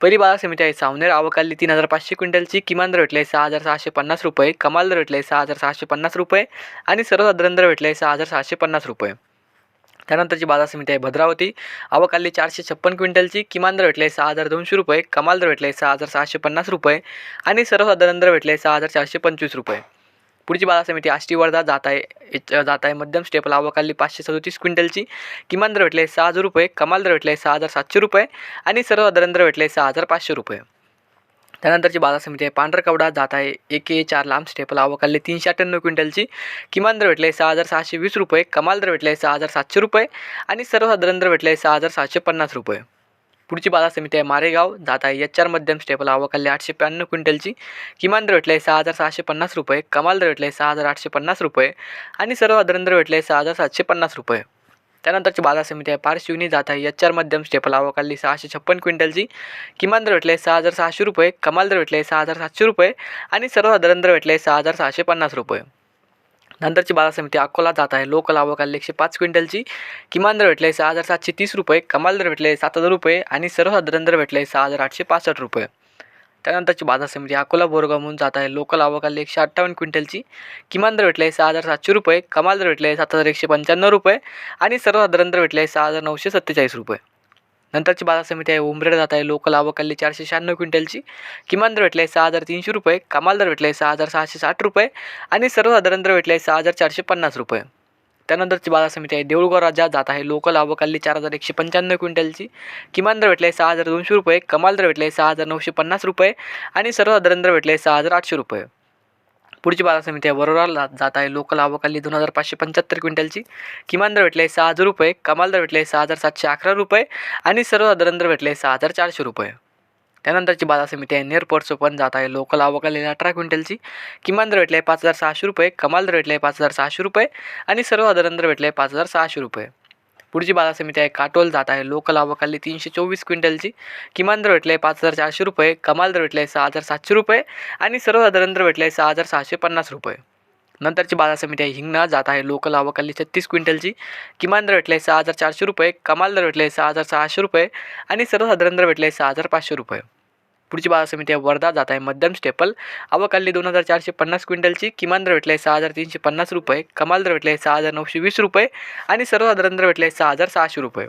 पहिली बाजार समिती आहे. सावनेर आवकाली तीन हजार पाचशे क्विंटलची किमान दर भेटले आहे. सहा हजार सहाशे पन्नास रुपये. कमाल दर भेटले आहे. सहा हजार सहाशे पन्नास रुपये. आणि सर्वसाधारण दर भेटले आहे. सहा हजार सहाशे पन्नास रुपये. त्यानंतरची बाजार समिती आहे भद्रावती. आवकाली चारशे छप्पन क्विंटलची किमान दर भेटले सहा हजार दोनशे रुपये. कमाल दर भेटले सहा हजार सहाशे पन्नास रुपये. आणि सर्वसाधारण दर भेटले सहा हजार चारशे पंचवीस रुपये. पुढची बाजार समिती आष्टी वर्धा जात आहे जात आहे मध्यम स्टेपल आवकाली पाचशे सदोतीस क्विंटलची. किमान दर भेटले सहा हजार रुपये कमाल दर भेटले सहा हजार सातशे रुपये आणि सर्वसाधारण दर भेटले सहा हजार पाचशे रुपये. त्यानंतरची बाजार समिती आहे पांढरकवडा जात आहे एक ए चार लांब स्टेपल आवकाले तीनशे अठ्ठ्याण्णव क्विंटलची. किमान दर भेटले सहा हजार सहाशे वीस रुपये कमाल दर भेटले सहा हजार सातशे रुपये आणि सर्वसाधारण दर भेटले सहा हजार सातशे पन्नास रुपये. पुढची बाजार समिती आहे मारेगाव. जात आहे एच आर मध्यम स्टेपल. आवकाले आठशे ब्याण्णव क्विंटलची. किमान दर भेटले सहा हजार सहाशे पन्नास रुपये. कमाल दर भेटले सहा हजार आठशे पन्नास रुपये. आणि सर्वसाधारण दर भेटले सहा हजार सातशे पन्नास रुपये. त्यानंतरची बाजार समिती आहे पारशिवनी जात आहे एच आर मध्यम स्टेपल. आवकाली सहाशे छप्पन क्विंटलची. किमान दर भेटले सहा हजार सहाशे रुपये. कमाल दर भेटले सहा हजार सातशे रुपये. आणि सर्वसाधारण दर भेटले सहा हजार सहाशे पन्नास रुपये. नंतरची बाजार समिती अकोला जात आहे. लोकल आवकाली एकशे पाच क्विंटलची किमान दर भेटले सहा हजार सातशे तीस रुपये कमाल दर भेटले सात हजार रुपये आणि सर्वसाधारण दर भेटले सहा हजार आठशे पासष्ट रुपये. त्यानंतरची बाजार समिती अकोला बोरगाव म्हणून जात आहे. लोकल आवकाली एकशे अठ्ठावन्न क्विंटलची किमान दर भेटले सहा हजार सातशे रुपये कमाल दर भेटले सात हजार एकशे पंच्याण्णव रुपये आणि सर्वसाधारण दर भेटले सहा हजार नऊशे सत्तेचाळीस रुपये. नंतरची बाजार समिती आहे उमरेड जात आहे लोकल आवकाली चारशे शहाण्णव क्विंटलची. किमान दर भेटले सहा हजार तीनशे रुपये कमाल दर भेटले सहा हजार सहाशे साठ रुपये आणि सर्वसाधारण दर भेटले सहा हजार चारशे पन्नास रुपये. त्यानंतरची बाजार समिती आहे देऊळगाव राज्यात जात आहे लोकल आवकाली चार हजार एकशे पंच्याण्णव क्विंटलची. किमान दर भेटले सहा हजार दोनशे रुपये कमाल दर भेटले सहा हजार नऊशे पन्नास रुपये आणि सर्वसाधारण दर भेटले सहा हजार आठशे रुपये. पुढची बाजार समिती आहे वरोराला जात आहे लोकल आवकाली दोन हजार पाचशे पंच्याहत्तर क्विंटलची. किमान दर भेटले सहा हजार रुपये कमाल दर भेटले सहा हजार सातशे अकरा रुपये आणि सर्वसाधारण दर भेटले सहा हजार चारशे रुपये. त्यानंतरची बाजार समिती आहे नेरपरचं पण जात आहे लोकल आवकाली अठरा क्विंटलची. किमान दर भेटले पाच हजार सहाशे रुपये कमाल दर भेटले पाच हजार सहाशे रुपये आणि सर्वसाधारण दर भेटले पाच हजार सहाशे रुपये. पुढची बाजार समिती आहे. काटोल जात आहे. लोकल आवकाली तीनशे चोवीस क्विंटलची. किमान दर भेटले पाच हजार चारशे रुपये. कमाल दर भेटले सहा हजार सातशे रुपये. आणि सर्वसाधारण दर भेटले सहा हजार सहाशे पन्नास रुपये. नंतरची बाजार समिती आहे. हिंगणा जात आहे. लोकल आवकाली छत्तीस क्विंटलची. किमान दर भेटले सहा हजार चारशे रुपये. कमाल दर भेटले सहा हजार सहाशे रुपये. आणि सर्वसाधारण दर भेटले सहा हजार पाचशे रुपये. पुढची बाजार समिती आहे वर्धा जात आहे. मध्यम स्टेपल. आवकाली दोन हजार चारशे पन्नास क्विंटलची. किमान दर भेटले सहा हजार तीनशे पन्नास रुपये. कमाल दर भेटले सहा हजार नऊशे वीस रुपये. आणि सर्वसाधारण दर भेटले सहा हजार सहाशे रुपये.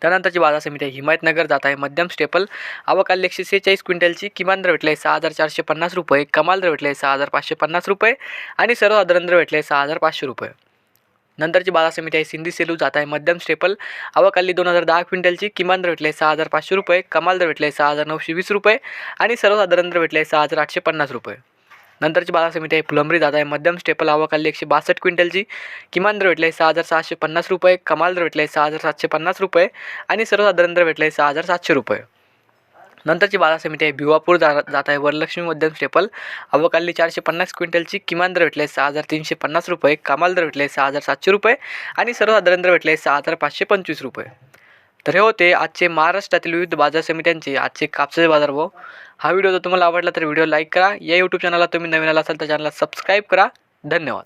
त्यानंतरची बाजार समिती आहे. हिमायतनगर जात आहे. मध्यम स्टेपल. आवकाली एकशे सेहेचाळीस क्विंटलची. किमान दर भेटले सहा हजार चारशे पन्नास रुपये. कमाल दर भेटले सहा हजार पाचशे पन्नास रुपये. आणि सर्वसाधारण दर भेटले सहा हजार पाचशे रुपये. नंतरची बाजार समिती आहे सिंधी सेलू जात आहे मध्यम स्टेपल. आवकाली दोन हजार दहा क्विंटलची किमान दर भेटले सहा हजार पाचशे रुपये कमाल दर भेटले सहा हजार नऊशे वीस रुपये आणि सर्वसाधारण दर भेटले सहा हजार आठशे पन्नास रुपये. नंतरची बाजार समिती आहे प्लंबरी जात आहे मध्यम स्टेपल. आवकाली एकशे बासष्ट क्विंटलची किमान दर भेटले सहा हजार सहाशे पन्नास रुपये कमाल दर भेटले सहा हजार सातशे पन्नास रुपये आणि सर्वसाधारण दर भेटले सहा हजार सातशे रुपये. नंतरची बाजार समिती आहे. भिवापूर जा जात आहे. वरलक्ष्मी मध्यम स्टेपल अवकाली चारशे पन्नास क्विंटलची किमान दर भेटले सहा हजार तीनशे पन्नास रुपये. कमाल दर भेटले सहा हजार सातशे रुपये. आणि सर्वसाधारण दर भेटले सहा हजार पाचशे पंचवीस रुपये. तर हे होते आजचे महाराष्ट्रातील विविध बाजार समित्यांचे आजचे कापसाचे बाजार भाव. हा व्हिडिओ जर तुम्हाला आवडला तर व्हिडिओ लाईक करा. या यूट्यूब चॅनलला तुम्ही नवीन आला असाल तर चॅनलला सबस्क्राईब करा. धन्यवाद.